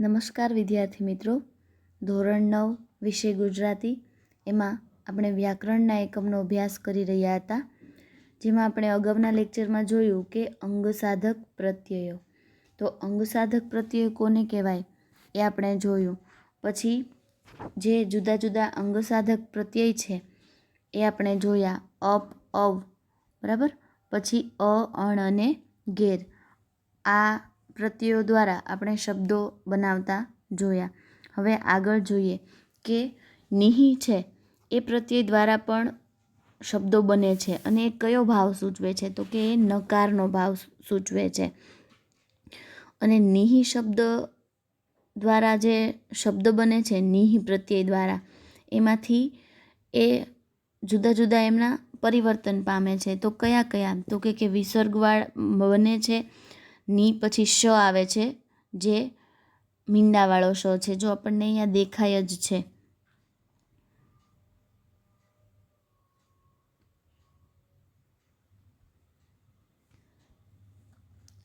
નમસ્કાર વિદ્યાર્થી મિત્રો. ધોરણ નવ, વિષય ગુજરાતી. એમાં આપણે વ્યાકરણના એકમનો અભ્યાસ કરી રહ્યા હતા. જેમાં આપણે અગાઉના લેક્ચરમાં જોયું કે અંગસાધક પ્રત્યયો. તો અંગસાધક પ્રત્યયો કોને કહેવાય? એ આપણે જોયું. પછી જે જુદા જુદા અંગસાધક પ્રત્યય છે, એ આપણે જોયા. અપ, અવ. બરાબર? પછી અ, અણ અને ગેર આ પ્રત્યયો દ્વારા આપણે શબ્દો બનાવતા જોયા. હવે આગળ જોઈએ કે નિહિ છે એ પ્રત્યય દ્વારા પણ શબ્દો બને છે અને એ કયો ભાવ સૂચવે છે? તો કે એ નકારનો ભાવ સૂચવે છે. અને નિહિ શબ્દ દ્વારા જે શબ્દ બને છે, નિહિ પ્રત્યય દ્વારા, એમાંથી એ જુદા જુદા એમના પરિવર્તન પામે છે. તો કયા કયા? તો કે કે વિસર્ગવાળ બને છે ની પછી શ આવે છે, જે મીંડાવાળો શ છે, જો આપણને અહીંયા દેખાય જ છે.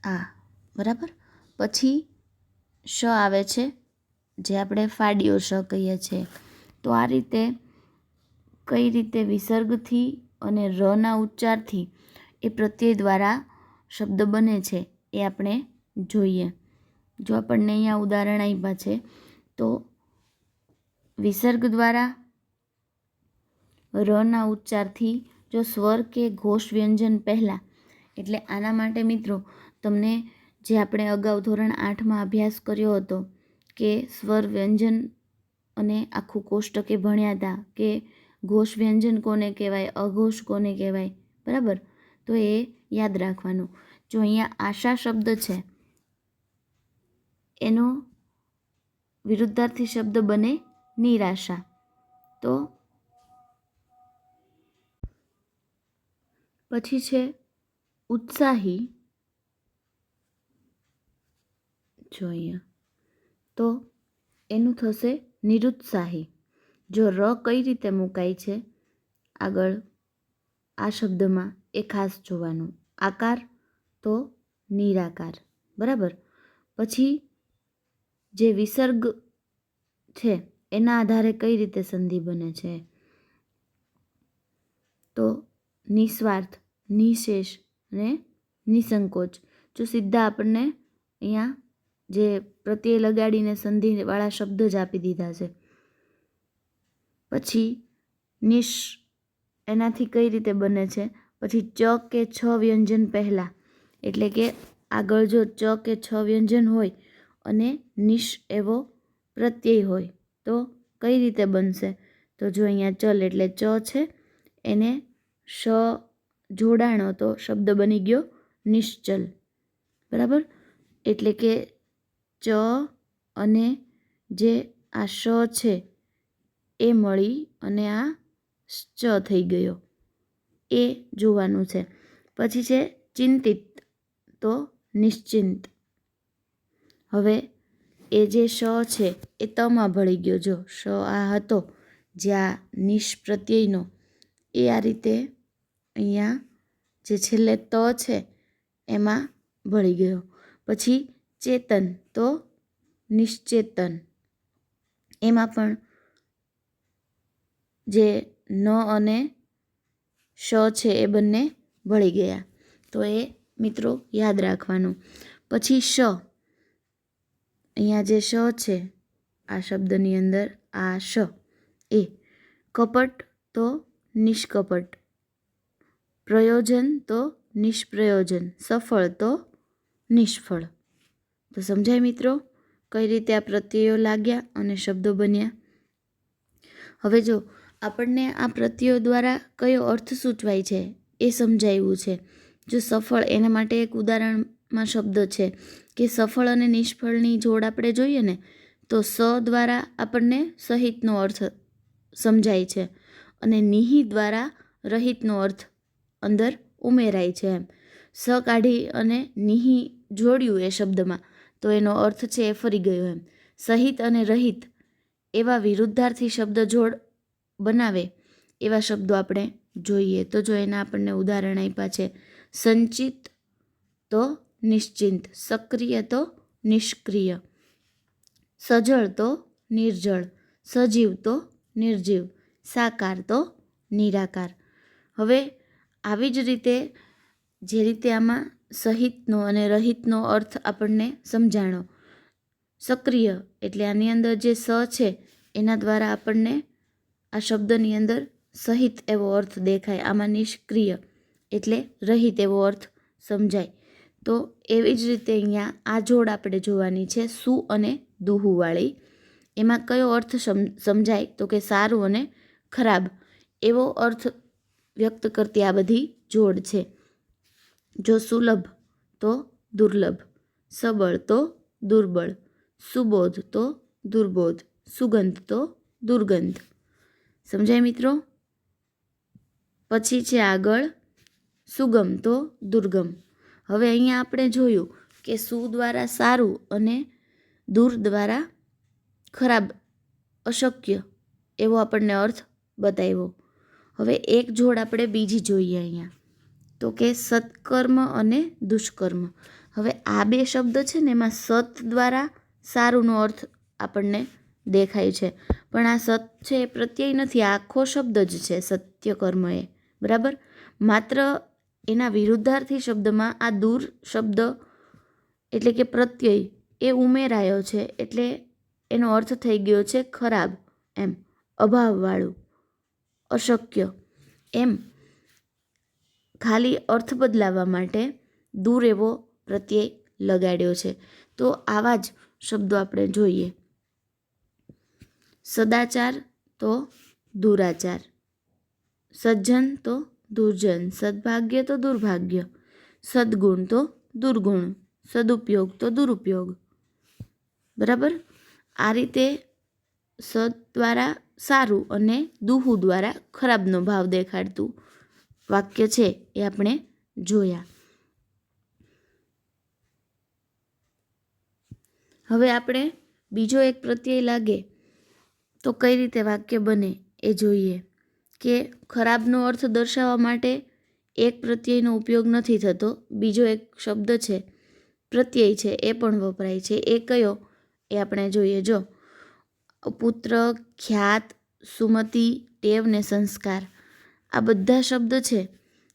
આ, બરાબર? પછી શ આવે છે, જે આપણે ફાડીઓ શ કહીએ છીએ. તો આ રીતે કઈ રીતે વિસર્ગથી અને રના ઉચ્ચારથી એ પ્રત્યય દ્વારા શબ્દ બને છે. એ આપણે જોઈએ. જો આપણને અહીંયા ઉદાહરણ આપ્યા છે, તો વિસર્ગ દ્વારા રના ઉચ્ચારથી જો સ્વર કે ઘોષ વ્યંજન પહેલાં, એટલે આના માટે મિત્રો, તમને જે આપણે અગાઉ ધોરણ આઠમાં અભ્યાસ કર્યો હતો, કે સ્વર વ્યંજન અને આખું કોષ્ટકે ભણ્યા હતા કે ઘોષ વ્યંજન કોને કહેવાય, અઘોષ કોને કહેવાય, બરાબર? તો એ યાદ રાખવાનું. જો અહીંયા આશા શબ્દ છે, એનો વિરુદ્ધાર્થી શબ્દ બને નિરાશા. તો પછી છે ઉત્સાહી. જો અહીંયા, તો એનું થશે નિરુત્સાહી. જો ર કઈ રીતે મુકાય છે, આગળ આ શબ્દમાં એ ખાસ જોવાનું. આકાર તો નિરાકાર. બરાબર? પછી જે વિસર્ગ છે, એના આધારે કઈ રીતે સંધિ બને છે? તો નિસ્વાર્થ, નિશેષ અને નિસંકોચ. જો સીધા આપણને અહીંયા જે પ્રત્યય લગાડીને સંધિવાળા શબ્દ જ આપી દીધા છે. પછી નિશ એનાથી કઈ રીતે બને છે? પછી ચ કે છ વ્યંજન પહેલાં. એટલે કે આગળ જો ચ કે છ વ્યંજન હોય અને નિશ એવો પ્રત્યય હોય, તો કઈ રીતે બનશે? તો જો અહીંયા ચલ એટલે ચ છે, એને શ જોડાણો, તો શબ્દ બની ગયો નિશ્ચલ. બરાબર? એટલે કે ચ અને જે આ શ છે, એ મળી અને આ ચ થઈ ગયો. એ જોવાનું છે. પછી છે ચિંતિત. તો નિશ્ચિંત. હવે એ જે શ છે, એ તમાં ભળી ગયો. જો શ આ હતો જે આ નિશ પ્રત્યયનો એ આ રીતે અહીંયા જે છેલ્લે ત છે, એમાં ભળી ગયો. પછી ચેતન, તો નિશ્ચેતન. એમાં પણ જે ન અને શ છે, એ બંને ભળી ગયા. તો એ મિત્રો, યાદ રાખવાનું. પછી શ. અહીંયા જે શ છે, આ શબ્દની અંદર આ શ. એ. કપટ તો નિષ્કપટ. પ્રયોજન તો નિષ્પ્રયોજન. સફળ તો નિષ્ફળ. તો સમજાય મિત્રો? કઈ રીતે આ પ્રત્યયો લાગ્યા અને શબ્દો બન્યા? હવે જો આપણને આ પ્રત્યયો દ્વારા કયો અર્થ સૂચવાય છે એ સમજાવ્યું છે. જો સફળ એના માટે એક ઉદાહરણમાં શબ્દ છે કે સફળ અને નિષ્ફળની જોડ આપણે જોઈએ ને, તો સ દ્વારા આપણને સહિતનો અર્થ સમજાય છે અને નિહિ દ્વારા રહિતનો અર્થ અંદર ઉમેરાય છે એમ. સ કાઢી અને નિહિ જોડ્યું એ શબ્દમાં, તો એનો અર્થ છે એ ફરી ગયો એમ. સહિત અને રહિત એવા વિરુદ્ધાર્થી શબ્દ જોડ બનાવે એવા શબ્દો આપણે જોઈએ. તો જો એના આપણને ઉદાહરણ આપ્યા છે સંચિત તો નિશ્ચિંત, સક્રિય તો નિષ્ક્રિય, સજળ તો નિર્જળ, સજીવ તો નિર્જીવ, સાકાર તો નિરાકાર. હવે આવી જ રીતે જે રીતે આમાં સહિતનો અને રહિતનો અર્થ આપણને સમજાણો. સક્રિય એટલે આની અંદર જે સ છે, એના દ્વારા આપણને આ શબ્દની અંદર સહિત એવો અર્થ દેખાય. આમાં નિષ્ક્રિય એટલે રહી તેવો અર્થ સમજાય. તો એવી જ રીતે અહીંયા આ જોડ આપણે જોવાની છે સુ અને દુહુવાળી એમાં કયો અર્થ સમ- સમજાય? તો કે સારું અને ખરાબ. એવો અર્થ વ્યક્ત કરતી આ બધી જોડ છે. જો સુલભ, તો દુર્લભ. સબળ, તો દુર્બળ. સુબોધ, તો દુર્બોધ. સુગંધ, તો દુર્ગંધ. સમજાય મિત્રો? પછી છે આગળ સુગમ તો દુર્ગમ. હવે અહીંયા આપણે જોયું કે સુ દ્વારા સારું અને દૂર દ્વારા ખરાબ અશક્ય, એવો આપણને અર્થ બતાવ્યો. હવે એક જોડ આપણે બીજી જોઈએ અહીંયા. તો કે સત્કર્મ અને દુષ્કર્મ. હવે આ બે શબ્દ છે ને, એમાં સત દ્વારા સારુંનો અર્થ આપણને દેખાય છે. પણ આ સત છે એ પ્રત્યય નથી આખો શબ્દ જ છે સત્ય કર્મ એ. બરાબર? માત્ર એના વિરુદ્ધાર્થી શબ્દમાં આ દૂર શબ્દ એટલે કે પ્રત્યય એ ઉમેરાયો છે એટલે એનો અર્થ થઈ ગયો છે ખરાબ, એમ, અભાવવાળું, અશક્ય, એમ, ખાલી અર્થ બદલાવવા માટે દૂર એવો પ્રત્યય લગાડ્યો છે. તો આવા જ શબ્દો આપણે જોઈએ. સદાચાર તો દુરાચાર, સજ્જન તો દુર્જન. સદભાગ્ય તો દુર્ભાગ્ય. સદગુણ તો દુર્ગુણ. સદુપયોગ તો દુરુપયોગ. બરાબર? આ રીતે સદ દ્વારા સારું અને દુહુ દ્વારા ખરાબનો ભાવ દેખાડતું વાક્ય છે એ આપણે જોયા. હવે આપણે બીજો એક પ્રત્યય લાગે તો કઈ રીતે વાક્ય બને એ જોઈએ. કે ખરાબનો અર્થ દર્શાવવા માટે એક પ્રત્યયનો ઉપયોગ નથી થતો. બીજો એક શબ્દ છે, પ્રત્યય છે એ પણ વપરાય છે. એ કયો? એ આપણે જોઈએ. જો, પુત્ર, ખ્યાત, સુમતિ, ટેવ ને સંસ્કાર. આ બધા શબ્દ છે.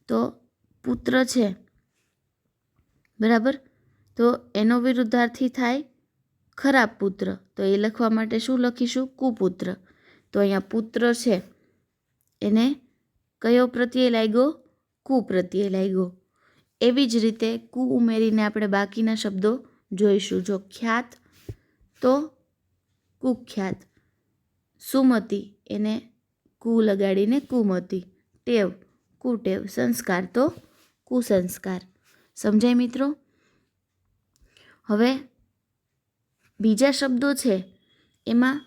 તો પુત્ર છે. બરાબર? તો એનો વિરુદ્ધાર્થી થાય ખરાબ પુત્ર. તો એ લખવા માટે શું લખીશું? કુપુત્ર. તો અહીંયા પુત્ર છે. એને કયો પ્રત્યય લાગ્યો? કુપ્રત્યય લાગ્યો. એવી જ રીતે કુ ઉમેરીને આપણે બાકીના શબ્દો જોઈશું. જો ખ્યાત, તો કુખ્યાત. સુમતી, એને કુ લગાડીને કુમતી. ટેવ, કુટેવ. સંસ્કાર, તો કુસંસ્કાર. સમજાય મિત્રો? હવે બીજા શબ્દો છે, એમાં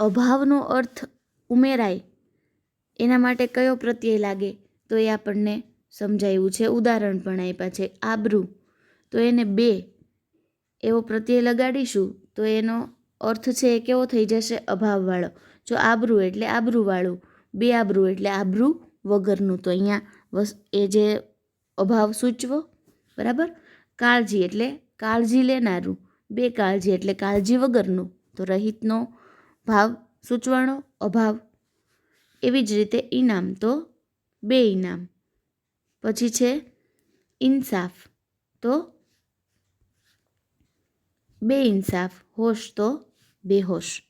અભાવનો અર્થ ઉમેરાય. એના માટે કયો પ્રત્યય લાગે? તો એ આપણને સમજાયું છે, ઉદાહરણ પણ આપ્યા છે, આબરૂ. તો એને બે. એવો પ્રત્યય લગાડીશું તો એનો અર્થ છે એ કેવો થઈ જશે? અભાવવાળો. જો આબરૂ એટલે આબરૂવાળું, બે આબરૂ એટલે આબરૂ વગરનું. તો અહીંયા એ જે અભાવ સૂચવો, બરાબર? કાળજી એટલે કાળજી લેનારું. બે કાળજી એટલે કાળજી વગરનું. તો રહિતનો ભાવ સૂચવાનો અભાવ એવી જ રીતે ઇનામ તો બે ઇનામ પછી છે ઇન્સાફ તો બે ઇન્સાફ, હોશ તો બેહોશ.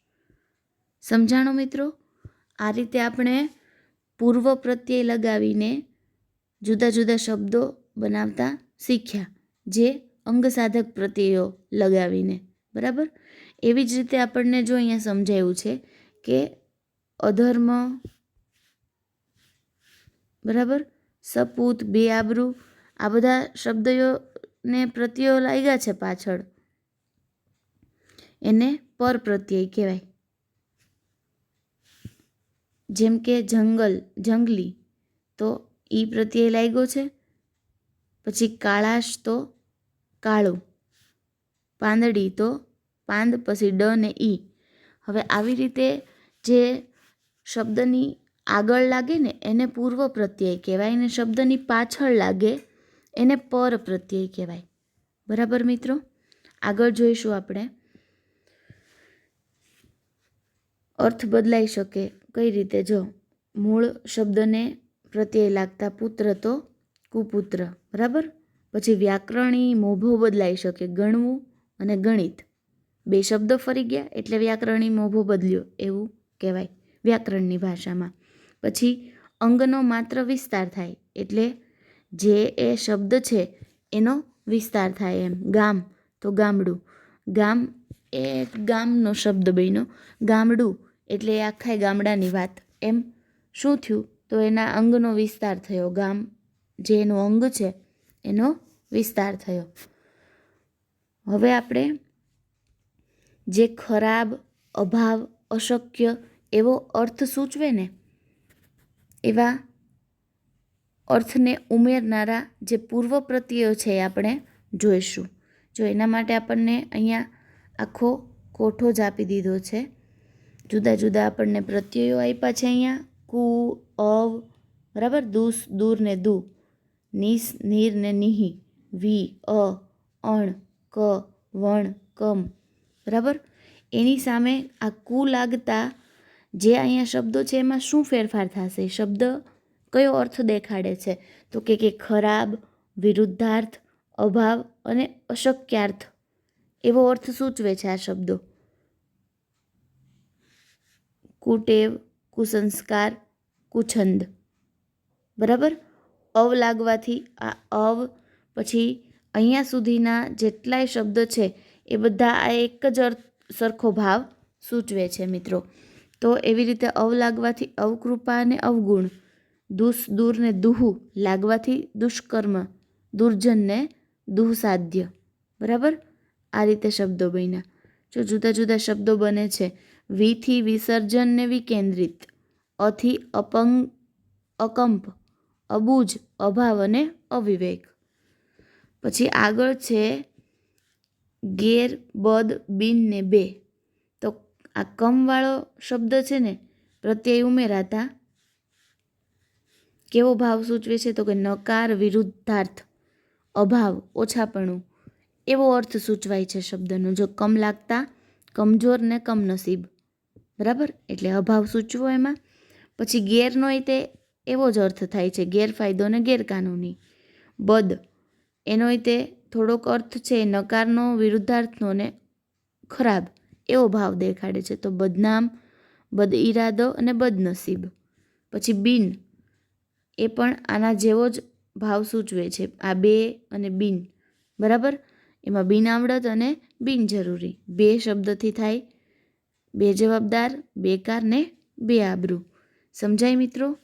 સમજાણો મિત્રો? આ રીતે આપણે પૂર્વ પ્રત્યય લગાવીને જુદા જુદા શબ્દો બનાવતા શીખ્યા જે અંગસાધક પ્રત્યયો લગાવીને. બરાબર? એવી જ રીતે આપણને જો અહીંયા સમજાયું છે કે અધર્મ બરાબર? સપૂત બે આબરૂ આ બધા શબ્દોને પ્રત્યયો લાગ્યા છે પાછળ. એને પર પ્રત્યય કહેવાય. જેમ કે જંગલ, જંગલી, તો ઈ પ્રત્યય લાગ્યો છે. પછી કાળાશ તો કાળું, પાંદડી તો પાંદ, પછી ડ ને ઈ. હવે આવી રીતે જે શબ્દની આગળ લાગે ને એને પૂર્વ પ્રત્યય કહેવાય ને શબ્દની પાછળ લાગે એને પર પ્રત્યય કહેવાય. બરાબર મિત્રો? આગળ જોઈશું આપણે. અર્થ બદલાઈ શકે કઈ રીતે? જો, મૂળ શબ્દને પ્રત્યય લાગતા પુત્ર તો કુપુત્ર. બરાબર? પછી વ્યાકરણી મોભો બદલાઈ શકે ગણવું અને ગણિત. બે શબ્દ ફરી ગયા એટલે વ્યાકરણી મોભો બદલ્યો એવું કહેવાય વ્યાકરણની ભાષામાં. પછી અંગનો માત્ર વિસ્તાર થાય, એટલે જે એ શબ્દ છે એનો વિસ્તાર થાય એમ. ગામ, તો ગામડું. ગામ એ ગામનો શબ્દ બન્યો. ગામડું એટલે એ આખા ગામડાની વાત. એમ શું થયું? તો એના અંગનો વિસ્તાર થયો. ગામ જે એનું અંગ છે, એનો વિસ્તાર થયો. હવે આપણે જે ખરાબ, અભાવ, અશક્ય એવો અર્થ સૂચવે ને એવા અર્થને ઉમેરનારા જે પૂર્વ પ્રત્યયો છે એ આપણે જોઈશું. જો એના માટે આપણને અહીંયા આખો કોઠો જ આપી દીધો છે. જુદા જુદા આપણને પ્રત્યયો આપ્યા છે અહીંયા. કુ, અવ, બરાબર? દુસ, દૂર ને દુ. નીસ, નીર ને નિહી. વી, અ, અણ, ક, વણ, કમ. બરાબર? એની સામે આ કુ લાગતા જે અહીંયા શબ્દો છે, એમાં શું ફેરફાર થશે? શબ્દ કયો અર્થ દેખાડે છે? તો કે કે ખરાબ, વિરુદ્ધાર્થ, અભાવ અને અશક્યાર્થ. એવો અર્થ સૂચવે છે આ શબ્દો. કુટેવ, કુસંસ્કાર, કુછંદ. બરાબર? અવ લાગવાથી આ અવ પછી અહીંયા સુધીના જેટલાય શબ્દ છે, એ બધા આ એક જ અર્થ સરખો ભાવ સૂચવે છે મિત્રો. તો એવી રીતે અવ લાગવાથી અવકૃપા અને અવગુણ દુષ દૂરને દુહુ લાગવાથી દુષ્કર્મ દુર્જનને દુઃસાધ્ય. બરાબર? આ રીતે શબ્દો બન્યા. જો જુદા જુદા શબ્દો બને છે, વિથી વિસર્જનને વિકેન્દ્રિત, અથી અપંગ, અકંપ, અબૂજ, અભાવ અને અવિવેક. પછી આગળ છે, ગેર, બદ, બિન ને બે. આ કમવાળો શબ્દ છે ને, પ્રત્યય ઉમેરાતા. કેવો ભાવ સૂચવે છે તો કે નકાર વિરુદ્ધાર્થ, અભાવ, ઓછાપણું, એવો અર્થ સૂચવાય છે શબ્દનો. જો કમ લાગતા, કમજોર ને કમનસીબ. બરાબર? એટલે અભાવ સૂચવો એમાં. પછી ગેરનો તે, એવો જ અર્થ થાય છે, ગેરફાયદો ને ગેરકાનૂની. બદ, એનો તે થોડોક અર્થ છે, નકારનો, વિરુદ્ધાર્થનો ને ખરાબ. એવો ભાવ દેખાડે છે. તો બદનામ બદ ઇરાદો અને બદનસીબ. પછી બિન. એ પણ આના જેવો જ ભાવ સૂચવે છે. આ બે અને બિન. બરાબર? એમાં બિન આવડત અને બિનજરૂરી બે શબ્દથી થાય. બે જવાબદાર બેકાર ને બે આબરૂ. સમજાય મિત્રો?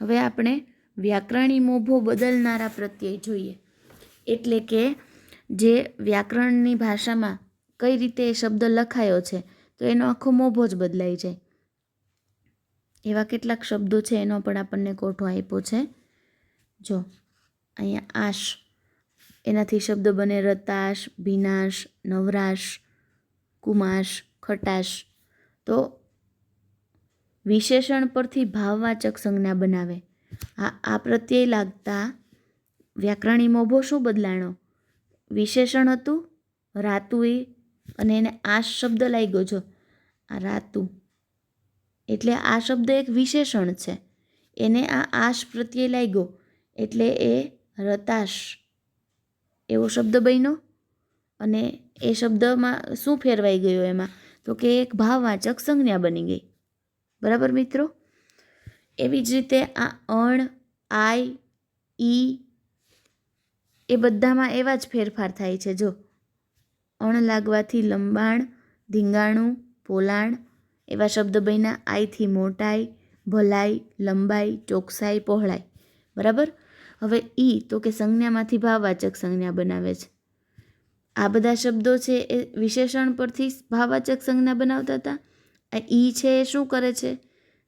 હવે આપણે વ્યાકરણી મોભો બદલનારા પ્રત્યય જોઈએ. એટલે કે જે વ્યાકરણની ભાષામાં કઈ રીતે એ શબ્દ લખાયો છે, તો એનો આખો મોભો જ બદલાઈ જાય. એવા કેટલાક શબ્દો છે, એનો પણ આપણને કોઠો આપ્યો છે. જો, અહીંયા આશ, એનાથી શબ્દ બને રતાશ, ભીનાશ, નવરાશ, કુમાશ, ખટાશ. તો વિશેષણ પરથી ભાવવાચક સંજ્ઞા બનાવે. આ આ પ્રત્યય લાગતા વ્યાકરણી મોભો શું બદલાણો? વિશેષણ હતું રાતુ એ અને એને આશ શબ્દ લાગ્યો જો, આ રાતુ. એટલે આ શબ્દ એક વિશેષણ છે. એને આ આશ પ્રત્યે લાગ્યો, એટલે એ રતાશ. એવો શબ્દ બન્યો અને એ શબ્દમાં શું ફેરવાઈ ગયો એમાં? તો કે એક ભાવવાચક સંજ્ઞા બની ગઈ. બરાબર મિત્રો? એવી જ રીતે આ અણ આય ઈ એ બધામાં એવા જ ફેરફાર થાય છે જો. અણ લાગવાથી લંબાણ, ધીંગાણું, પોલાણ એવા શબ્દ બન્યા. આઈથી મોટાઈ, ભલાઈ, લંબાઈ, ચોકસાઈ, પહોળાઈ. બરાબર? હવે ઈ તો કે સંજ્ઞામાંથી ભાવવાચક સંજ્ઞા બનાવે છે. આ બધા શબ્દો છે એ વિશેષણ પરથી ભાવવાચક સંજ્ઞા બનાવતા હતા. આ ઈ છે એ શું કરે છે?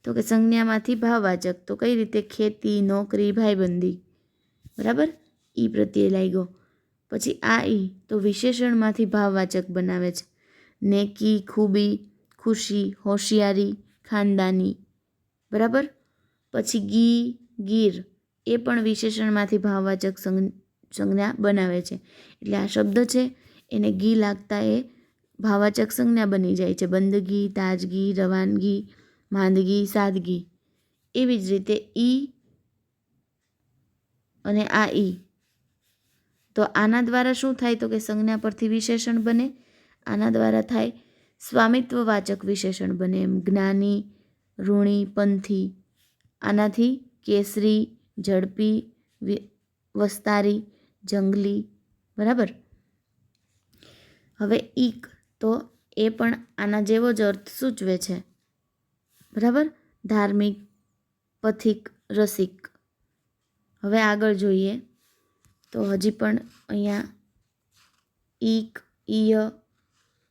તો કે સંજ્ઞામાંથી ભાવવાચક તો કઈ રીતે ખેતી, નોકરી, ભાઈબંધી? બરાબર? ઈ પ્રત્યે લાગ્યો. પછી આ ઈ તો વિશેષણમાંથી ભાવવાચક બનાવે છે. નેકી, ખૂબી, ખુશી, હોશિયારી, ખાનદાની. બરાબર? પછી ગી, ગીર એ પણ વિશેષણમાંથી ભાવવાચક સંજ્ઞા બનાવે છે. એટલે આ શબ્દ છે, એને ગી લાગતા એ ભાવવાચક સંજ્ઞા બની જાય છે. બંદગી, તાજગી, રવાનગી, માંદગી, સાદગી. એવી જ રીતે ઈ અને આ ઈ તો આના દ્વારા શું થાય તો કે સંજ્ઞા પરથી વિશેષણ બને, આના દ્વારા થાય સ્વામિત્વવાચક વિશેષણ બને એમ. જ્ઞાની, ઋણી, પંથી, આનાથી કેસરી, ઝડપી વસ્તારી, જંગલી, બરાબર? હવે ઈક તો એ પણ આના જેવો જ અર્થ સૂચવે છે. બરાબર? ધાર્મિક, પથિક, રસિક. હવે આગળ જોઈએ. તો હજી પણ અહીંયા ઈક, ઈય,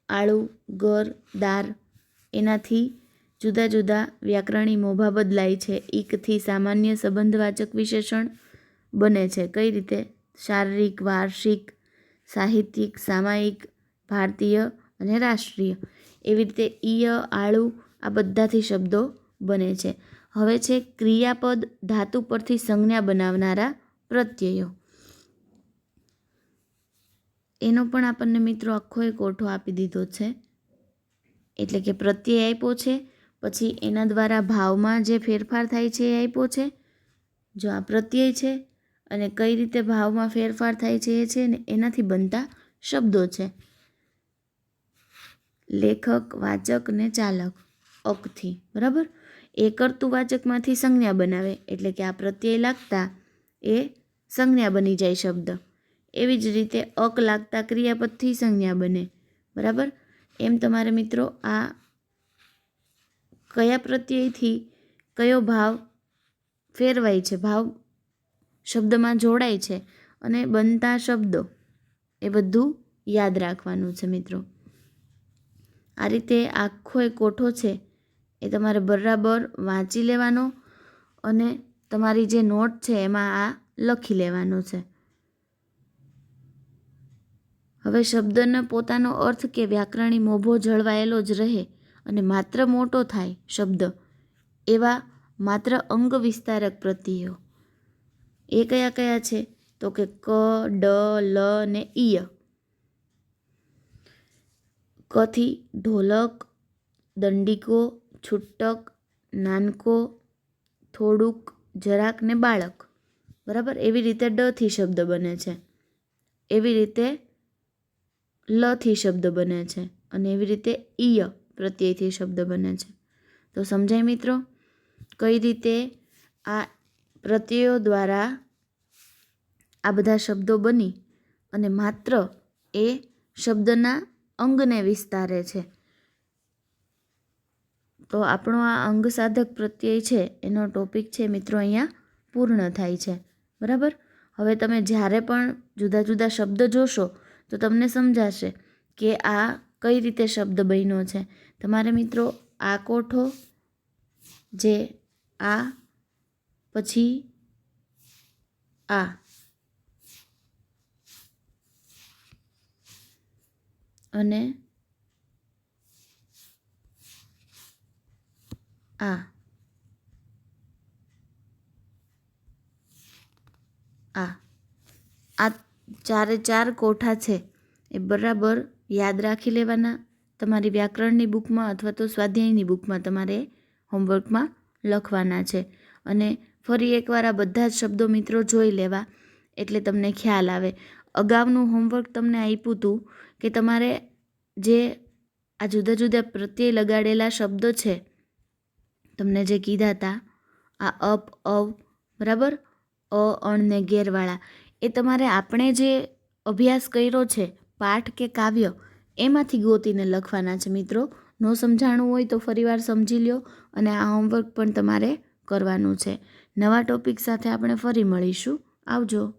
આળુ, ગર, દાર એનાથી જુદા જુદા વ્યાકરણી મોભા બદલાય છે. ઈકથી સામાન્ય સંબંધવાચક વિશેષણ બને છે. કઈ રીતે? શારીરિક, વાર્ષિક, સાહિત્યિક, સામાયિક, ભારતીય અને રાષ્ટ્રીય. એવી રીતે ઈય, આળુ આ બધાથી શબ્દો બને છે. હવે છે ક્રિયાપદ ધાતુ પરથી સંજ્ઞા બનાવનારા પ્રત્યયો. એનો પણ આપણને મિત્રો આખો એક ઓઠો આપી દીધો છે. એટલે કે પ્રત્યય આપ્યો છે. પછી એના દ્વારા ભાવમાં જે ફેરફાર થાય છે એ આપ્યો છે. જો આ પ્રત્યય છે અને કઈ રીતે ભાવમાં ફેરફાર થાય છે એ છે ને એનાથી બનતા શબ્દો છે. લેખક, વાચક ને ચાલક અકથી, બરાબર? એ કરતું વાચકમાંથી સંજ્ઞા બનાવે. એટલે કે આ પ્રત્યય લાગતા એ સંજ્ઞા બની જાય શબ્દ. એવી જ રીતે અક લાગતા ક્રિયાપદથી સંજ્ઞા બને. બરાબર? એમ તમારે મિત્રો આ કયા પ્રત્યયથી કયો ભાવ ફેરવાય છે? ભાવ શબ્દમાં જોડાય છે અને બનતા શબ્દો એ બધું યાદ રાખવાનું છે મિત્રો. આ રીતે આખો એ કોઠો છે એ તમારે બરાબર વાંચી લેવાનો અને તમારી જે નોટ છે એમાં આ લખી લેવાનો છે. હવે શબ્દનો પોતાનો અર્થ કે વ્યાકરણી મોભો જળવાયેલો જ રહે અને માત્ર મોટો થાય શબ્દ. એવા માત્ર અંગ વિસ્તારક પ્રત્યયો. એ કયા કયા છે? તો કે ક, ડ, લ ને ઈય કથી ઢોલક, દંડિકો, છૂટક, નાનકો, થોડુંક, જરાક ને બાળક. બરાબર? એવી રીતે ડ થી શબ્દ બને છે. એવી રીતે લ થી શબ્દ બને છે અને એવી રીતે ઈય પ્રત્યયથી શબ્દ બને છે. તો સમજાય મિત્રો? કઈ રીતે આ પ્રત્યયો દ્વારા આ બધા શબ્દો બની અને માત્ર એ શબ્દના અંગને વિસ્તારે છે? તો આપણો આ અંગ સાધક પ્રત્યય છે, એનો ટોપિક છે મિત્રો અહીંયા પૂર્ણ થાય છે. બરાબર? હવે તમે જ્યારે પણ જુદા જુદા શબ્દ જોશો તો તમને સમજાશે કે આ કઈ રીતે શબ્દ બન્યો છે. તમારે મિત્રો આ કોઠો, જે આ, પછી આ. અને આ. આ. આ ચારે ચાર કોઠા છે. એ બરાબર યાદ રાખી લેવાના. તમારી વ્યાકરણની બુકમાં અથવા તો સ્વાધ્યાયની બુકમાં તમારે હોમવર્કમાં લખવાના છે. અને ફરી એકવાર આ બધા જ શબ્દો મિત્રો જોઈ લેવા એટલે તમને ખ્યાલ આવે. અગાઉનું હોમવર્ક તમને આપ્યું હતું કે તમારે જે આ જુદા જુદા પ્રત્યય લગાડેલા શબ્દો છે, તમને જે કીધા હતા આ અપ, અવ, બરાબર? અ અણ ને ગેરવાળા એ તમારે આપણે જે અભ્યાસ કર્યો છે, પાઠ કે કાવ્ય, એમાંથી ગોતીને લખવાના છે મિત્રો. ન સમજાણું હોય તો ફરીવાર સમજી લ્યો અને આ હોમવર્ક પણ તમારે કરવાનું છે. નવા ટોપિક સાથે આપણે ફરી મળીશું. આવજો.